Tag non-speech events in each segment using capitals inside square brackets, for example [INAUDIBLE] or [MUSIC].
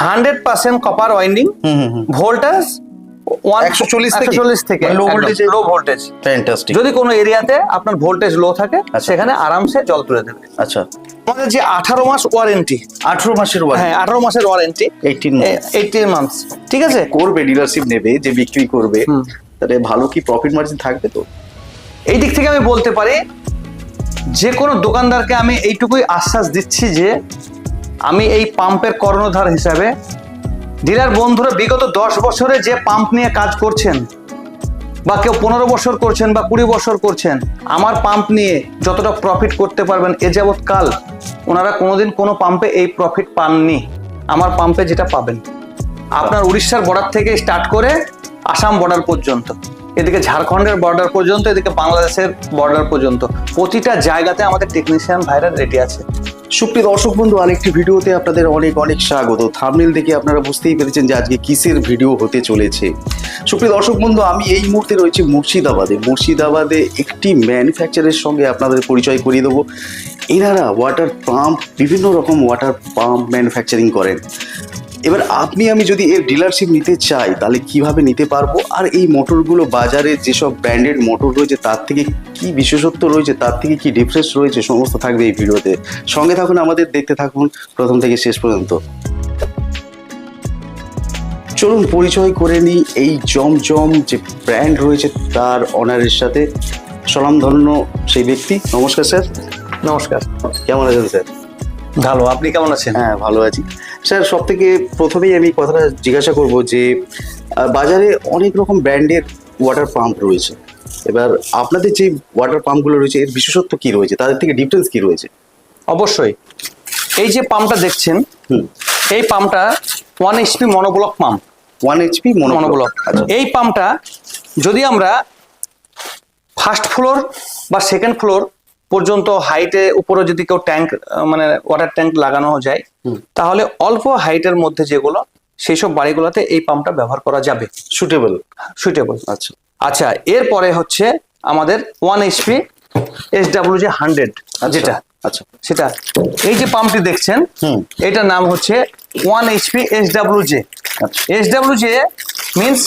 Hundred percent copper winding হুম হুম হুম। ভোল্টেজ 140 থেকে? চল্লিশ থেকে। মানে low voltage এ? লো ভোল্টেজ ফ্যান্টাস্টিক যদি কোনো এরিয়াতে আপনার ভোল্টেজ লো থাকে আচ্ছা। সেখানে আরামসে জল তুলে দেবে। আচ্ছা। আমাদের যে আঠারো মাস ওয়ারেন্টি আঠারো মাসের হ্যাঁ আঠারো মাসের ওয়ারেন্টি এইটিন এইটিন মান্থস ঠিক আছে? করবে ডিলারশিপ নেবে যে বিক্রি করবে তাহলে ভালো কি প্রফিট মার্জিন থাকবে তো? এই দিক থেকে আমি বলতে পারি যে কোনো দোকানদারকে আমি এইটুকুই আশ্বাস দিচ্ছি যে আমি এই পাম্পের কর্ণধার হিসাবে ডিলার বন্ধুরা বিগত দশ বছরে যে পাম্প নিয়ে কাজ করছেন, বা কেউ পনেরো বছর করছেন বা কুড়ি বছর করছেন, আমার পাম্প নিয়ে যতটা প্রফিট করতে পারবেন এ যাবৎ কাল ওনারা কোনোদিন কোনো পাম্পে এই প্রফিট পাননি, আমার পাম্পে যেটা পাবেন। আপনার উড়িষ্যার বর্ডার থেকে স্টার্ট করে আসাম বর্ডার পর্যন্ত। এদিকে ঝাড়খণ্ডের বর্ডার পর্যন্ত, এদিকে বাংলাদেশের বর্ডার পর্যন্ত। প্রতিটা জায়গাতে আমাদের টেকনিশিয়ান ভাইরা রেডি আছে। সুপ্রিয় দর্শক বন্ধু, আরেকটি ভিডিওতে আপনাদের অনেক অনেক স্বাগত। থামনেল দেখে আপনারা বুঝতেই পেরেছেন যে আজকে কিসের ভিডিও হতে চলেছে। সুপ্রিয় দর্শক বন্ধু, আমি এই মুহূর্তে রয়েছি মুর্শিদাবাদে। মুর্শিদাবাদে একটি ম্যানুফ্যাকচারের সঙ্গে আপনাদের পরিচয় করিয়ে দেবো। এনারা ওয়াটার পাম্প বিভিন্ন রকম ওয়াটার পাম্প ম্যানুফ্যাকচারিং করেন। এবার আপনি আমি যদি এর ডিলারশিপ নিতে চাই তাহলে কীভাবে নিতে পারব? আর এই মোটরগুলো বাজারে যেসব ব্র্যান্ডেড মোটর রয়েছে তার থেকে কি বিশেষত্ব রয়েছে তার থেকে কি ডিফারেন্স রয়েছে সমস্ত থাকবে এই ভিডিওতে। সঙ্গে থাকুন আমাদের দেখতে থাকুন। প্রথম থেকে শেষ পর্যন্ত। চলুন পরিচয় করে নিই এই জমজম যে ব্র্যান্ড রয়েছে তার অনারের সাথে। স্বনামধন্য সেই ব্যক্তি। নমস্কার স্যার। নমস্কার। কেমন আছেন স্যার? ভালো। আপনি কেমন আছেন? হ্যাঁ ভালো আছি। স্যার সব থেকে প্রথমেই আমি কথাটা জিজ্ঞাসা করব যে বাজারে অনেক রকম ব্র্যান্ডের ওয়াটার পাম্প রয়েছে। এবার আপনাদের যে ওয়াটার পাম্পগুলো রয়েছে এর বিশেষত্ব কি রয়েছে? তাদের থেকে ডিফারেন্স কি রয়েছে? অবশ্যই। এই যে পাম্পটা দেখছেন এই পাম্পটা one HP monoblock pump one HP monoblock monoblock এই পাম্পটা যদি আমরা ফার্স্ট ফ্লোর বা সেকেন্ড ফ্লোর পর্যন্ত হাইটে উপরে যদি কেউ ট্যাঙ্ক মানে ওয়াটার ট্যাঙ্ক লাগানো যায় তাহলে অল্প হাইটের মধ্যে যেগুলো সেই সব বাড়িগুলোতে এই পাম্পটা ব্যবহার করা যাবে। সুটেবল সুইটেবল আচ্ছা। আচ্ছা এরপরে হচ্ছে আমাদের ওয়ান এইচপি এস ডাব্লিউ যে হান্ড্রেড যেটা। আচ্ছা। সেটা। এই যে পাম্পটি দেখছেন। এটার নাম হচ্ছে one HP S W J S W J means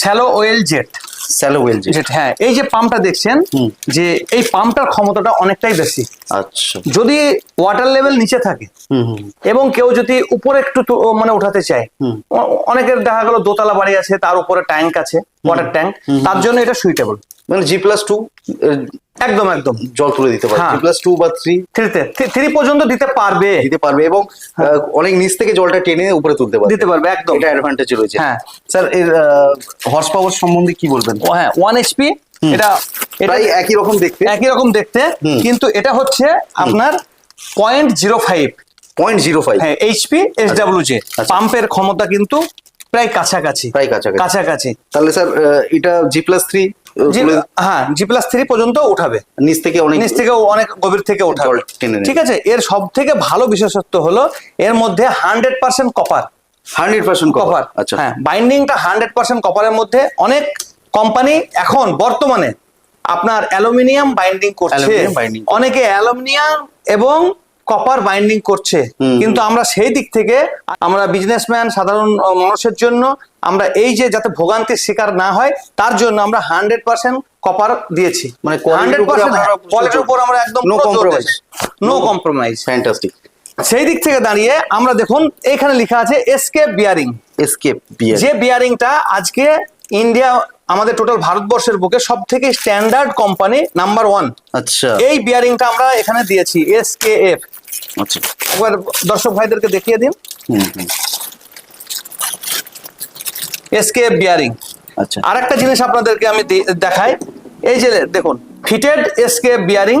shallow well jet shallow well jet হ্যাঁ এই যে পাম্পটা দেখছেন যে এই পাম্পটার ক্ষমতাটা অনেকটাই বেশি। আচ্ছা। যদি ওয়াটার লেভেল নিচে থাকে এবং কেউ যদি উপরে একটু মানে উঠাতে চায় অনেকের দেখা গেল দোতলা বাড়ি আছে তার উপরে ট্যাঙ্ক আছে ওয়াটার ট্যাঙ্ক তার জন্য এটা সুইটেবল মানে জি প্লাস টু একদম একদম জল তুলে দিতে পারে হ্যাঁ। জি প্লাস টু বা থ্রি থ্রিতে থ্রি পর্যন্ত দিতে পারবে। দিতে পারবে এবং অনেক নিচ থেকে জলটা টেনে উপরে তুলতে পারবে। দিতে পারবে একদম। এটা অ্যাডভান্টেজ রয়েছে। হ্যাঁ। স্যার এর হর্স পাওয়ার সম্বন্ধে কি বলবেন? ও হ্যাঁ ওয়ান এইচপি এটা এটা প্রায় একই রকম দেখতে। একই রকম দেখতে কিন্তু এটা হচ্ছে আপনার point zero five point zero five হ্যাঁ এইচপি এস ডাব্লিউ জে। পাম্পের ক্ষমতা কিন্তু প্রায় কাছাকাছি। প্রায় কাছাকাছি। কাছাকাছি। তাহলে স্যার এটা জি প্লাস থ্রি হ্যাঁ জি প্লাস থ্রি পর্যন্ত উঠাবে। নিচ থেকে অনেক নিচ থেকে অনেক গভীর থেকে উঠাবে। ঠিক আছে? এর সব থেকে ভালো বিশেষত্ব হলো এর মধ্যে hundred percent copper hundred percent copper আচ্ছা। হ্যাঁ বাইন্ডিংটা হান্ড্রেড পার্সেন্ট কপারের মধ্যে অনেক কোম্পানি এখন বর্তমানে আপনার অ্যালুমিনিয়াম বাইন্ডিং করছে। অনেকে অ্যালুমিনিয়াম এবং কপার বাইন্ডিং করছে। কিন্তু আমরা সেই দিক থেকে আমরা বিজনেসম্যান সাধারণ মানুষের জন্য আমরা এই যে যাতে ভোগান্তির শিকার না হয় তার জন্য আমরা হান্ড্রেড পার্সেন্ট কপার দিয়েছি। মানে উপরে আপনারা কোয়ালিটির উপর আমরা একদম No compromise. No compromise fantastic সেই দিক থেকে দাঁড়িয়ে আমরা দেখুন এখানে লেখা আছে এসকেপ বিয়ারিং এসকেপ বিয়ার যে বিয়ারিংটা আজকে ইন্ডিয়া আমাদের টোটাল ভারতবর্ষের বুকে সব থেকে স্ট্যান্ডার্ড কোম্পানি নাম্বার ওয়ান আচ্ছা। এই বিয়ারিংটা আমরা এখানে দিয়েছি এস কে এফ আচ্ছা। একবার দর্শক ভাইদেরকে দেখিয়ে দিন। বিয়ারিং আচ্ছা। আর একটা জিনিস আপনাদেরকে আমি দেখাই। এই যে দেখুন fitted S K F bearing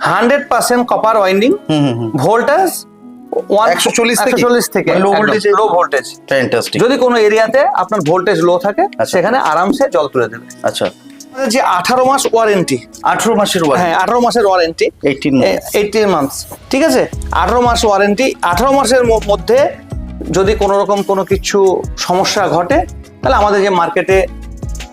hundred percent copper winding voltage 140 থেকে? চল্লিশ থেকে। Low voltage এ? লো ভোল্টেজ ফ্যান্টাস্টিক যদি কোনো এরিয়াতে আপনার ভোল্টেজ লো থাকে আচ্ছা। সেখানে আরামসে জল তুলে দেবে। আচ্ছা। যে আঠারো মাস ওয়ারেন্টি আঠারো মাসের হ্যাঁ আঠারো মাসের ওয়ারেন্টি এইটিন এইটিন মান্থস ঠিক আছে? আঠারো মাস ওয়ারেন্টি আঠারো মাসের মধ্যে যদি কোনো রকম কোনো কিছু সমস্যা ঘটে তাহলে আমাদের যে মার্কেটে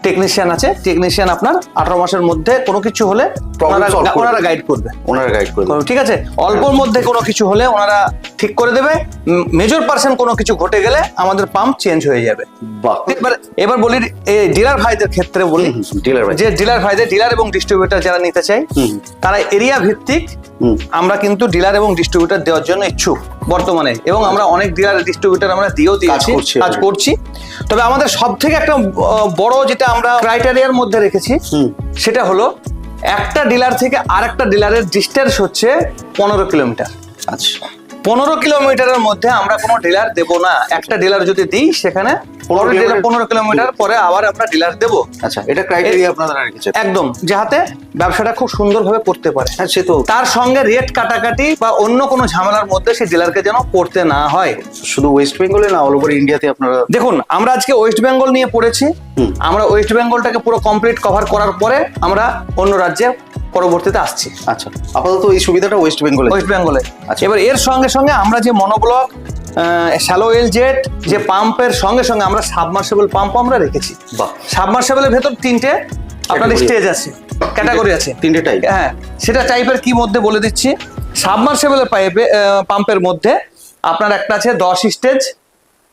টেকনিশিয়ান আছে। টেকনিশিয়ান আপনার আঠারো মাসের মধ্যে কোনো কিছু হলে ওনারা- গাইড করবে। ওনারা গাইড করবে। ঠিক আছে? অল্পর মধ্যে কোনো কিছু হলে ওনারা ঠিক করে দেবে। মেজর পার্সেন্ট কোনো কিছু ঘটে গেলে আমাদের পাম্প চেঞ্জ হয়ে যাবে। এবার এবার বলি ডিলার ভাইদের ক্ষেত্রে বলি। ডিলার ভাই। যে ডিলার ভাইদের ডিলার এবং ডিস্ট্রিবিউটার যারা নিতে চাই তারা এরিয়া ভিত্তিক আমরা কিন্তু ডিলার এবং ডিস্ট্রিবিউটার দেওয়ার জন্য ইচ্ছুক বর্তমানে। এবং আমরা অনেক ডিলার ডিস্ট্রিবিউটার আমরা দিয়েও দিয়েছি কাজ করছি। তবে আমাদের সব থেকে একটা বড় যেটা আমরা ক্রাইটেরিয়ার মধ্যে রেখেছি। সেটা হলো একটা ডিলার থেকে আরেকটা ডিলারের ডিস্টেন্স হচ্ছে পনেরো কিলোমিটার। আচ্ছা। পনেরো কিলোমিটারের মধ্যে আমরা কোনো ডিলার দেব না। একটা ডিলার যদি দিই সেখানে পনেরো কিলোমিটার- পনেরো কিলোমিটার পরে আবার আমরা ডিলার দেবো। আচ্ছা এটা ক্রাইটেরিয়া আপনারা রেখেছেন একদম যাহাতে ব্যবসাটা খুব সুন্দরভাবে করতে পারে। হ্যাঁ সে তো তার সঙ্গে রেট কাটাকাটি বা অন্য কোনো ঝামেলার মধ্যে সেই ডিলারকে যেন পড়তে না হয়। শুধু ওয়েস্ট বেঙ্গলে না অল ওভার ইন্ডিয়াতে আপনারা দেখুন আমরা আজকে ওয়েস্ট বেঙ্গল নিয়ে পড়েছি। আমরা ওয়েস্ট বেঙ্গলটাকে পুরো কমপ্লিট কভার করার পরে আমরা অন্য রাজ্যে পরবর্তীতে আসছি। আচ্ছা আপাতত এই সুবিধাটা ওয়েস্ট বেঙ্গলে ওয়েস্ট বেঙ্গলে আচ্ছা। এবার এর সঙ্গে সঙ্গে আমরা যে মনোব্লক শ্যালো এল জেট যে পাম্পের সঙ্গে সঙ্গে আমরা সাবমার্সেবল পাম্প আমরা রেখেছি। সাবমার্সেবলের ভেতর তিনটে আপনার স্টেজ আছে। ক্যাটাগরি আছে। তিনটে টাইপ হ্যাঁ সেটা টাইপের কি মধ্যে বলে দিচ্ছি? সাবমার্সেবল পাইপে পাম্পের মধ্যে আপনার একটা আছে দশ স্টেজ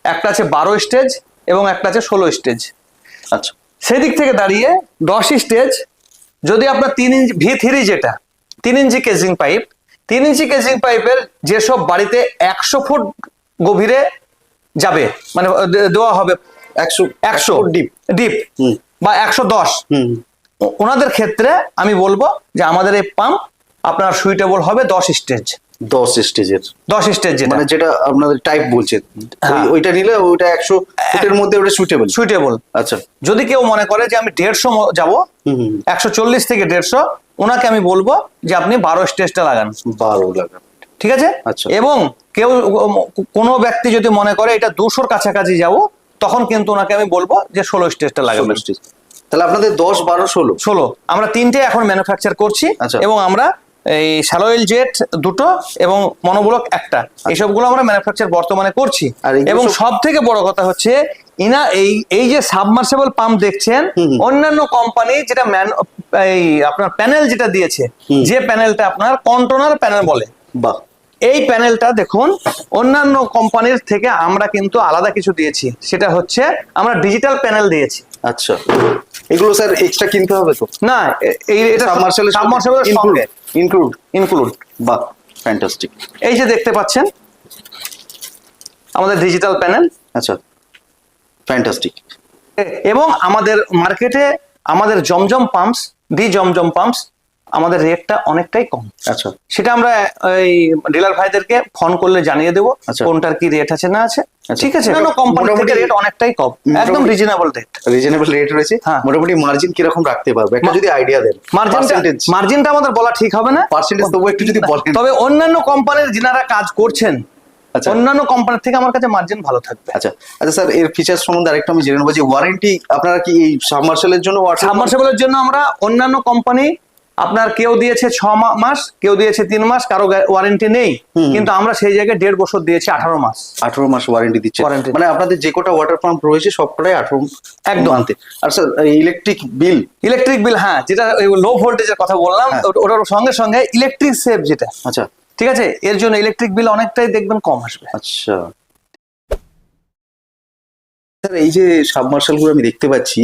একটা আছে বারো স্টেজ এবং একটা আছে ষোলো স্টেজ আচ্ছা। সেদিক থেকে দাঁড়িয়ে দশ স্টেজ যদি আপনার তিন ইঞ্চি ভি থ্রি যেটা তিন ইঞ্চি কেজিং পাইপ তিন ইঞ্চি কেজিং পাইপের যেসব বাড়িতে একশো ফুট গভীরে যাবে মানে দেওয়া হবে একশো একশো ডিপ ডিপ। বা একশো দশ। হুম। ওনাদের ক্ষেত্রে আমি বলব যে আমাদের এই পাম্প আপনার সুইটেবল হবে দশ স্টেজ দশ স্টেজের। দশ স্টেজ মানে যেটা আপনাদের টাইপ বলছেন হ্যাঁ। ওই- ওইটা নিলে ওইটা একশো ফুটের মধ্যে ওটা সুইটেবল সুইটেবল আচ্ছা। যদি কেউ মনে করে যে আমি দেড়শো যাব একশো চল্লিশ থেকে দেড়শো ওনাকে আমি বলব যে আপনি বারো স্টেজটা লাগান। বারো লাগা ঠিক আছে? আচ্ছা। এবং কেউ কোনো ব্যক্তি যদি মনে করে এটা দুশোর কাছাকাছি যাব তখন কিন্তু ওনাকে আমি বলব যে ষোলো স্টেজটা ষোলো স্টেজ। তাহলে আপনাদের দশ বারো ষোলো? ষোলো। আমরা তিনটে এখন ম্যানুফ্যাকচার করছি আচ্ছা। এবং আমরা এই স্যালোয়েল জেট দুটো এবং মনোব্লক একটা। এইসবগুলো আমরা ম্যানুফ্যাকচার বর্তমানে করছি। আর এবং সব- থেকে বড় কথা হচ্ছে ইনা এই এই যে সাবমার্সেবল পাম্প দেখছেন। অন্যান্য কোম্পানি যেটা ম্যান এই আপনার প্যানেল যেটা দিয়েছে যে প্যানেলটা আপনার কন্ট্রোনার প্যানেল বলে। বাহ। এই প্যানেলটা দেখুন অন্যান্য কোম্পানির থেকে আমরা কিন্তু আলাদা কিছু দিয়েছি। সেটা হচ্ছে আমরা ডিজিটাল প্যানেল দিয়েছি। আচ্ছা। এগুলো স্যার এক্সট্রা কিনতে হবে তো? না এই এটা সাবমার্সেবলের সঙ্গে। ইনক্লুড ইনক্লুড বা ফ্যান্টাস্টিক এই যে দেখতে পাচ্ছেন, আমাদের ডিজিটাল প্যানেল আচ্ছা ফ্যান্টাস্টিক এবং আমাদের মার্কেটে আমাদের জমজম পাম্পস দি জমজম পাম্পস আমাদের রেটটা অনেকটাই কম। আচ্ছা। সেটা আমরা এই ডিলার ভাইদেরকে ফোন করলে জানিয়ে দেবো আচ্ছা। কোনটার কি রেট আছে না আছে। আচ্ছা। ঠিক আছে? মোটামুটি- কোম্পানি থেকে রেট অনেকটাই কম। একদম রিজনেবল রেট রিজনেবল রেট রয়েছে। হ্যাঁ। মোটামুটি মার্জিন কীরকম রাখতে পারবে? একটা যদি আইডিয়া দেন। মার্জিনটা মার্জিনটা আমাদের বলা ঠিক হবে না। পার্সেন্টেজ তবু একটু যদি বলেন। তবে অন্যান্য কোম্পানির যিনারা কাজ করছেন আচ্ছা। অন্যান্য কোম্পানির থেকে আমার কাছে মার্জিন ভালো থাকবে। আচ্ছা। আচ্ছা স্যার এর ফিচার সম্বন্ধে আরেকটু আমি জেনে নেব যে ওয়ারেন্টি আপনারা কি এই সাবমার্শালের জন্য ওয়াটার সাবমার্সিবলের জন্য আমরা অন্যান্য কোম্পানি আপনার কেউ দিয়েছে ছ মাস কেউ দিয়েছে তিন মাস কারও ওয়ারেন্টি নেই। কিন্তু আমরা সেই জায়গায় দেড় বছর দিয়েছি আঠারো মাস। আঠারো মাস ওয়ারেন্টি দিচ্ছে। মানে আপনাদের যে কটা ওয়াটার পাম্প রয়েছে সবকটাই আঠারো একদম। আনতে আর sir electric bill electric bill হ্যাঁ যেটা লো ভোল্টেজের কথা বললাম হ্যাঁ। ওটার সঙ্গে সঙ্গে ইলেকট্রিক সেভ যেটা। আচ্ছা। ঠিক আছে? এর জন্য ইলেকট্রিক বিল অনেকটাই দেখবেন কম আসবে। আচ্ছা। স্যার এই যে সাবমার্শালগুলো আমি দেখতে পাচ্ছি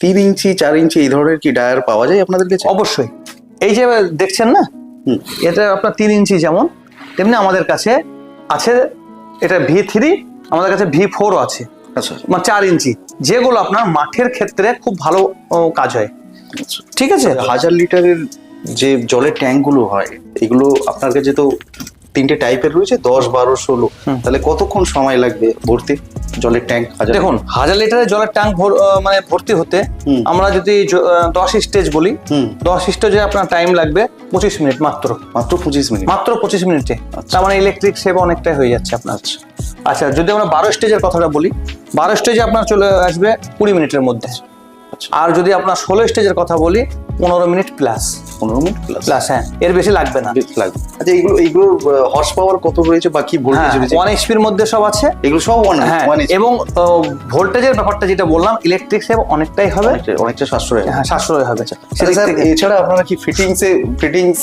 তিন ইঞ্চি চার ইঞ্চি এই ধরনের কি ডায়ার পাওয়া যায় আপনাদের কাছে? অবশ্যই। এই যে দেখছেন না। এটা আপনার তিন ইঞ্চি যেমন তেমনি আমাদের কাছে আছে এটা ভি থ্রি আমাদের কাছে ভি ফোরও আছে। আচ্ছা। মানে চার ইঞ্চি যেগুলো আপনার মাঠের ক্ষেত্রে খুব ভালো কাজ হয়। আচ্ছা। ঠিক আছে? হাজার লিটারের যে জলের ট্যাঙ্কগুলো হয় এগুলো আপনার কাছে তো তিনটে টাইপের রয়েছে দশ বারো ষোলো। তাহলে কতক্ষণ সময় লাগবে ভর্তি? জলের ট্যাঙ্ক দেখুন হাজার লিটারের জলের ট্যাঙ্ক মানে ভর্তি হতে আমরা যদি দশ স্টেজ বলি দশ স্টেজে আপনার টাইম লাগবে পঁচিশ মিনিট মাত্র। মাত্র পঁচিশ মিনিট মাত্র পঁচিশ মিনিটে আচ্ছা। তার মানে ইলেকট্রিক সেবা অনেকটাই হয়ে যাচ্ছে আপনার। আচ্ছা। আচ্ছা যদি আমরা বারো স্টেজের কথাটা বলি বারো স্টেজে আপনার চলে আসবে কুড়ি মিনিটের মধ্যে। আচ্ছা। আর যদি আপনার ষোলো স্টেজের কথা বলি পনেরো মিনিট প্লাস পনেরো মিনিট প্লাস প্লাস হ্যাঁ। এর বেশি লাগবে না। লাগবে। আচ্ছা এইগুলো এইগুলোর হর্স পাওয়ার কত রয়েছে বা কি ভোল্টেজ রয়েছে? ওয়ান এইচপির মধ্যে সব আছে। এগুলো সব ওয়ান হ্যাঁ এবং ভোল্টেজের ব্যাপারটা যেটা বললাম ইলেকট্রিক সেভ অনেকটাই হবে। অনেকটা সাশ্রয় হ্যাঁ সাশ্রয় হবে। আচ্ছা স্যার এছাড়া আপনারা কি ফিটিংস ফিটিংস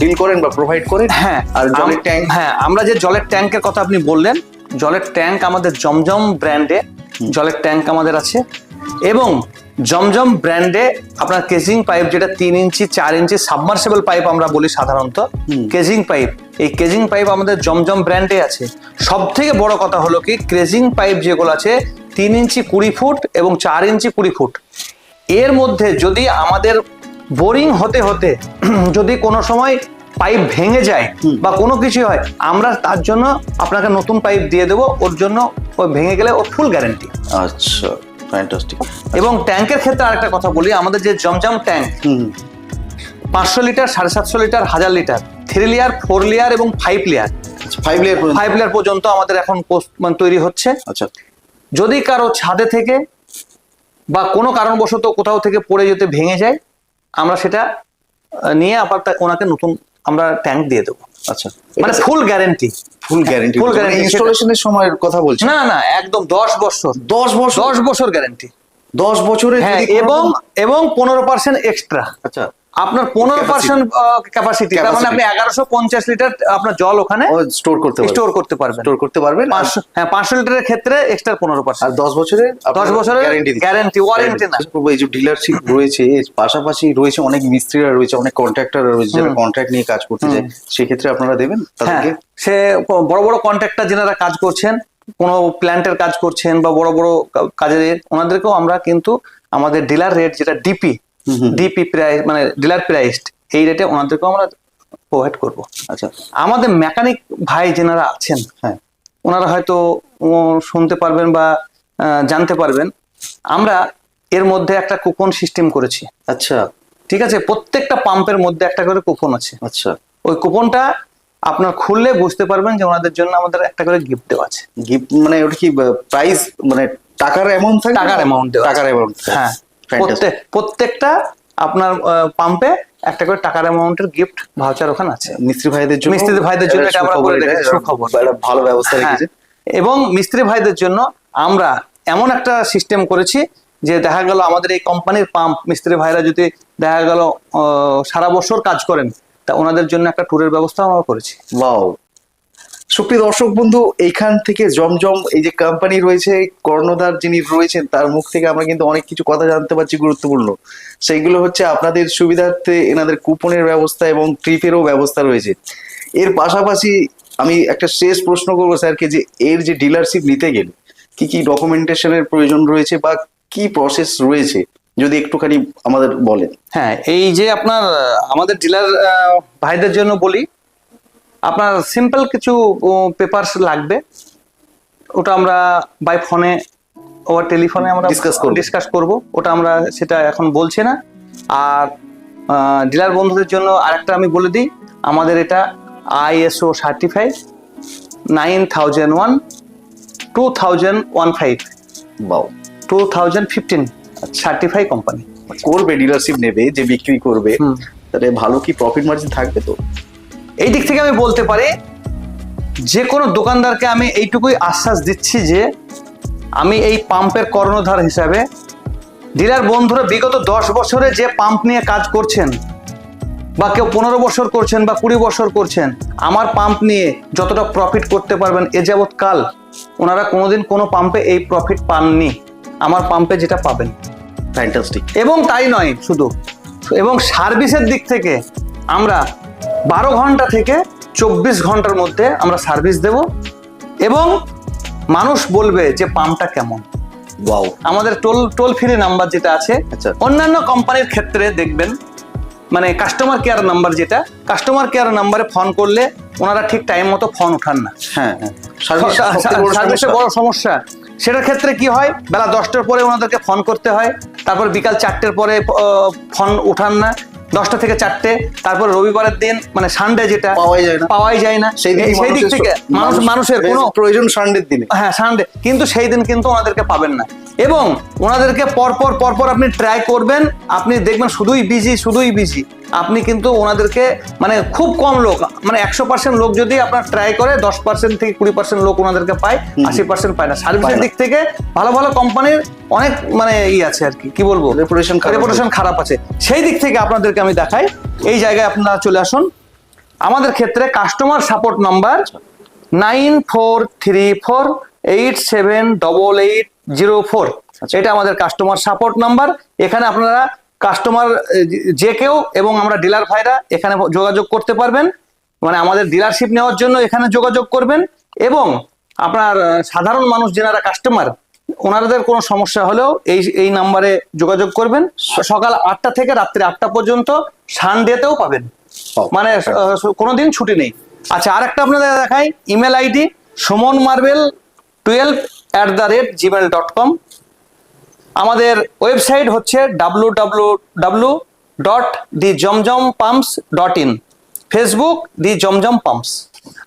ডিল করেন বা প্রোভাইড করেন? হ্যাঁ আর জলের ট্যাঙ্ক হ্যাঁ আমরা যে জলের ট্যাঙ্কের কথা আপনি বললেন জলের ট্যাঙ্ক আমাদের জমজম ব্র্যান্ডে জলের ট্যাঙ্ক আমাদের আছে। এবং জমজম ব্র্যান্ডে আপনার কেজিং পাইপ যেটা তিন ইঞ্চি চার ইঞ্চি সাবমার্সেবল পাইপ আমরা বলি সাধারণত। Casing pipe. এই কেজিং পাইপ আমাদের জমজম ব্র্যান্ডে আছে। সব থেকে বড় কথা হলো কি ক্রেজিং পাইপ যেগুলো আছে তিন ইঞ্চি কুড়ি ফুট এবং চার ইঞ্চি কুড়ি ফুট। এর মধ্যে যদি আমাদের বোরিং হতে হতে [CLEARS THROAT] যদি কোনো সময় পাইপ ভেঙে যায় বা কোনো কিছু হয় আমরা তার জন্য আপনাকে নতুন পাইপ দিয়ে দেবো। ওর জন্য ও ভেঙে গেলে ওর ফুল গ্যারেন্টি আচ্ছা। ফ্যান্টাস্টিক এবং ট্যাঙ্কের ক্ষেত্রে আরেকটা কথা বলি আমাদের যে জমজম ট্যাঙ্ক হুম। পাঁচশো লিটার সাড়ে সাতশো লিটার হাজার litre three layer four layer এবং ফাইভ লেয়ার। আচ্ছা ফাইভ লেয়ার ফাইভ লেয়ার পর্যন্ত আমাদের এখন মানে তৈরি হচ্ছে। আচ্ছা। যদি কারও ছাদে থেকে বা কোনো কারণবশত কোথাও থেকে পড়ে যেতে ভেঙে যায় আমরা সেটা নিয়ে আবার ওনাকে নতুন আমরা ট্যাঙ্ক দিয়ে দেবো। আচ্ছা। মানে full guarantee full guarantee full guarantee ইনস্টলেশনের সময়ের কথা বলছি। না না একদম দশ বছর। দশ বছর? দশ বছর গ্যারান্টি দশ বছরে হ্যাঁ এবং এবং পনেরো পার্সেন্ট এক্সট্রা আচ্ছা। আপনার পনেরো পার্সেন্ট ক্যাপাসিটি তার মানে আপনি এগারোশো পঞ্চাশ লিটার আপনার জল ওখানে স্টোর করতে স্টোর করতে পারবেন। স্টোর করতে পারবেন হ্যাঁ পাঁচশো লিটারের ক্ষেত্রে এক্সট্রা পনেরো আর দশ বছরের দশ বছরের guarantee, warranty না। এই যে ডিলারশিপ রয়েছে পাশাপাশি রয়েছে অনেক মিস্ত্রিরা রয়েছে অনেক কন্ট্রাক্টর রয়েছে যারা কন্ট্রাক্ট নিয়ে কাজ করতে যায় সেক্ষেত্রে আপনারা দেবেন হ্যাঁ তাদেরকে সে বড় বড় কন্ট্রাক্টর যেনারা কাজ করছেন কোনো প্ল্যান্টের কাজ করছেন বা বড় বড় কাজের ওনাদেরকেও আমরা কিন্তু আমাদের ডিলার রেট যেটা ডিপি। ডিপি প্রাইস মানে ডিলার প্রাইসড এই রেটে ওনাদেরকেও আমরা প্রোভাইড করব। আচ্ছা আমাদের মেকানিক ভাই যেনারা আছেন হ্যাঁ। ওনারা হয়তো শুনতে পারবেন বা জানতে পারবেন আমরা এর মধ্যে একটা কুপন সিস্টেম করেছি। আচ্ছা। ঠিক আছে প্রত্যেকটা পাম্পের মধ্যে একটা করে কুপন আছে। আচ্ছা। ওই কুপনটা আপনার খুললে বুঝতে পারবেন যে ওনাদের জন্য আমাদের একটা করে গিফট দেওয়া আছে। গিফট মানে ওটা কি প্রাইস মানে টাকার অ্যামাউন্ট থাকে? টাকার অ্যামাউন্ট টাকার অ্যামাউন্ট হ্যাঁ। প্রত্যেকটা আপনার পাম্পে একটা করে টাকার অ্যামাউন্টের গিফট ভাউচার ওখানে আছে। মিস্ত্রি ভাইদের জন্য মিস্ত্রি ভাইদের জন্য এটা আমরা এটা, রেখেছি, সুখবর। ভালো ব্যবস্থা হ্যাঁ, রেখেছে। এবং মিস্ত্রি ভাইদের জন্য আমরা এমন একটা সিস্টেম করেছি যে দেখা গেল আমাদের এই কোম্পানির পাম্প মিস্ত্রি ভাইরা যদি দেখা গেল সারা বছর কাজ করেন তা ওনাদের জন্য একটা ট্যুরের ব্যবস্থা আমরা করেছি। ওয়াও সুপ্রিয় দর্শক বন্ধু, এইখান থেকে জমজম এই যে কোম্পানি রয়েছে, কর্ণধার যিনি রয়েছেন, তার মুখ থেকে আমরা কিন্তু অনেক কিছু কথা জানতে পারছি গুরুত্বপূর্ণ। সেইগুলো হচ্ছে আপনাদের সুবিধার্থে এনাদের কুপনের ব্যবস্থা এবং ট্রিপেরও ব্যবস্থা রয়েছে। এর পাশাপাশি আমি একটা শেষ প্রশ্ন করব স্যারকে যে, এর যে ডিলারশিপ নিতে গেলে কি কি ডকুমেন্টেশনের প্রয়োজন রয়েছে বা কি প্রসেস রয়েছে? যদি একটুখানি আমাদের বলেন। হ্যাঁ এই যে আপনার, আমাদের ডিলার ভাইদের জন্য বলি আপনার সিম্পল কিছু পেপারস লাগবে। ওটা আমরা বাই ফোনে ওর টেলিফোনে আমরা ডিসকাস করব। ডিসকাস করব। ওটা আমরা সেটা এখন বলছি না। আর ডিলার বন্ধুদের জন্য আরেকটা আমি বলে দিই। আমাদের এটা ISO certified nine thousand one two thousand one five বাও two thousand fifteen certify company করবে ডিলারশিপ নেবে যে বিক্রি করবে। তাহলে ভালো কি প্রফিট মার্জিন থাকবে তো? এই দিক থেকে আমি বলতে পারি যে কোনো দোকানদারকে আমি এইটুকুই আশ্বাস দিচ্ছি যে আমি এই পাম্পের কর্ণধার হিসাবে ডিলার বন্ধুরা বিগত দশ বছরে যে পাম্প নিয়ে কাজ করছেন বা কেউ পনেরো বছর করছেন বা কুড়ি বছর করছেন আমার পাম্প নিয়ে যতটা প্রফিট করতে পারবেন এ যাবৎ কাল ওনারা কোনোদিন কোনো পাম্পে এই প্রফিট পাননি। আমার পাম্পে যেটা পাবেন। ফ্যান্টাস্টিক এবং তাই নয় শুধু এবং সার্ভিসের দিক থেকে আমরা বারো ঘণ্টা থেকে চব্বিশ ঘণ্টার মধ্যে আমরা সার্ভিস দেব এবং মানুষ বলবে যে পাম্পটা কেমন। ওয়াও আমাদের টোল টোল ফ্রি নাম্বার যেটা আছে আচ্ছা। অন্যান্য কোম্পানির ক্ষেত্রে দেখবেন মানে কাস্টমার কেয়ার নাম্বার যেটা কাস্টমার কেয়ার নাম্বারে ফোন করলে ওনারা ঠিক টাইম মতো ফোন উঠান না। হ্যাঁ হ্যাঁ। সার্ভিস বড় সমস্যা। বড় সমস্যা। সেটার ক্ষেত্রে কি হয় বেলা দশটার পরে ওনাদেরকে ফোন করতে হয় তারপর বিকাল চারটের পরে ফোন উঠান না। দশটা থেকে চারটে তারপর রবিবারের দিন মানে সানডে যেটা পাওয়াই যায় না। পাওয়াই যায় না। সেই দিন সেই দিক থেকে মানুষ মানুষের কোনো প্রয়োজন সানডের দিনে। হ্যাঁ সানডে কিন্তু সেই দিন কিন্তু ওনাদেরকে পাবেন না। এবং ওনাদেরকে পরপর পরপর আপনি ট্রাই করবেন। আপনি দেখবেন শুধুই বিজি শুধুই বিজি আপনি কিন্তু ওনাদেরকে মানে খুব কম লোক মানে একশো পার্সেন্ট লোক যদি আপনার ট্রাই করে দশ পার্সেন্ট থেকে কুড়ি পার্সেন্ট লোক ওনাদেরকে পায় আশি পার্সেন্ট পায় না। সার্ভিসের দিক থেকে ভালো ভালো কোম্পানির অনেক মানে ই আছে আর কি কি বলব? খারাপ রেপুটেশন খারাপ আছে। সেই দিক থেকে আপনাদেরকে আমি দেখাই। এই জায়গায় আপনারা চলে আসুন। আমাদের ক্ষেত্রে customer support number nine four three four eight seven double eight zero four এটা আমাদের কাস্টমার সাপোর্ট নাম্বার এখানে আপনারা কাস্টমার যে কেউ এবং আমরা ডিলার ভাইরা এখানে যোগাযোগ করতে পারবেন। মানে আমাদের ডিলারশিপ নেওয়ার জন্য এখানে যোগাযোগ করবেন এবং আপনার সাধারণ মানুষ যেনারা কাস্টমার ওনাদের কোনো সমস্যা হলেও এই এই নাম্বারে যোগাযোগ করবেন। সকাল আটটা থেকে রাত্রি আটটা পর্যন্ত সানডেতেও পাবেন। মানে আহ, কোনোদিন ছুটি নেই। আচ্ছা আর একটা আপনাদের দেখাই। Email ID Suman marble twelve at the rate Gmail dot com আমাদের ওয়েবসাইট হচ্ছে W W W dot the Zamzam pumps dot in Facebook the Zamzam pumps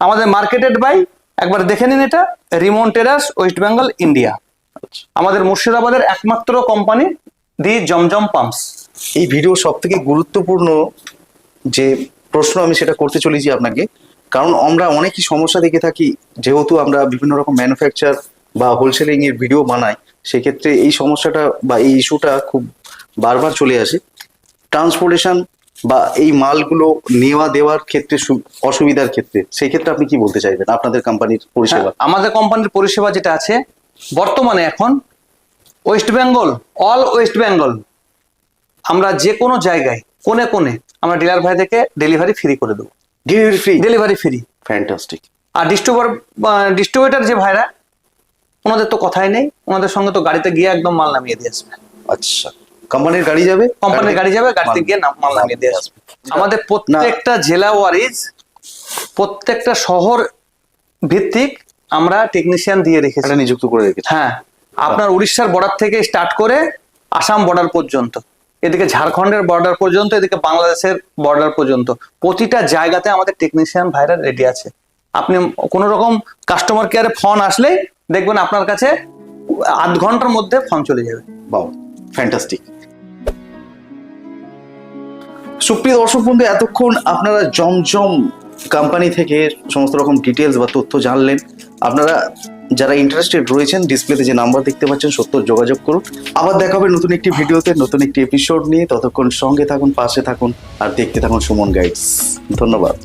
আমাদের মার্কেটেড বাই একবার দেখে নিন এটা রিমন টেরাস ওয়েস্ট বেঙ্গল ইন্ডিয়া আমাদের মুর্শিদাবাদের একমাত্র কোম্পানি দি জমজম পাম্পস এই ভিডিও সব থেকে গুরুত্বপূর্ণ যে প্রশ্ন আমি সেটা করতে চলেছি আপনাকে, কারণ আমরা অনেকই সমস্যা দেখে থাকি, যেহেতু আমরা বিভিন্ন রকম ম্যানুফ্যাকচার বা হোলসেলিং এর ভিডিও বানাই। সেক্ষেত্রে এই সমস্যাটা বা এই ইস্যুটা খুব বারবার চলে আসে। ট্রান্সপোর্টেশন বা এই মালগুলো নেওয়া দেওয়ার ক্ষেত্রে অসুবিধার ক্ষেত্রে সেই ক্ষেত্রে আপনি কি বলতে চাইবেন আপনাদের কোম্পানির পরিষেবা? হ্যাঁ, আমাদের কোম্পানির পরিষেবা যেটা আছে বর্তমানে এখন West Bengal all West Bengal আমরা যে কোনো জায়গায় কোনে কোনে আমরা ডিলার ভাই থেকে ডেলিভারি ফ্রি করে দেবো। Delivery free delivery free fantastic আর ডিস্ট্রিবিউটার ডিস্ট্রিবিউটার যে ভাইরা ওনাদের তো কথাই নেই ওনাদের সঙ্গে তো গাড়িতে গিয়ে একদম মাল নামিয়ে দিয়ে আসবে। আচ্ছা কোম্পানির গাড়ি যাবে? কোম্পানির গাড়ি যাবে গাড়িতে গিয়ে মাল নামিয়ে দিয়ে আসবে। আমাদের প্রত্যেকটা জেলা ওয়ারিজ প্রত্যেকটা শহর ভিত্তিক আমরা টেকনিশিয়ান দিয়ে রেখেছি। নিযুক্ত করে রেখেছে। হ্যাঁ আপনার উড়িষ্যার বর্ডার থেকে স্টার্ট করে আসাম বর্ডার পর্যন্ত এদিকে ঝাড়খণ্ডের বর্ডার পর্যন্ত এদিকে বাংলাদেশের বর্ডার পর্যন্ত প্রতিটা জায়গাতে আমাদের টেকনিশিয়ান ভাইরা রেডি আছে। আপনি কোনো রকম কাস্টমার কেয়ারে ফোন আসলেই দেখবেন আপনার কাছে আধ ঘণ্টার মধ্যে ফোন চলে যাবে। বাউ ফ্যান্টাস্টিক সুপ্রিয় দর্শক বন্ধু, এতক্ষণ আপনারা জমজম কোম্পানি থেকে সমস্ত রকম ডিটেলস বা তথ্য জানলেন। আপনারা যারা ইন্টারেস্টেড রয়েছেন ডিসপ্লেতে যে নাম্বার দেখতে পাচ্ছেন, সত্য যোগাযোগ করুন। আবার দেখা হবে নতুন একটি ভিডিওতে, নতুন একটি এপিসোড নিয়ে। ততক্ষণ সঙ্গে থাকুন, পাশে থাকুন, আর দেখতে থাকুন সুমন গাইডস ধন্যবাদ।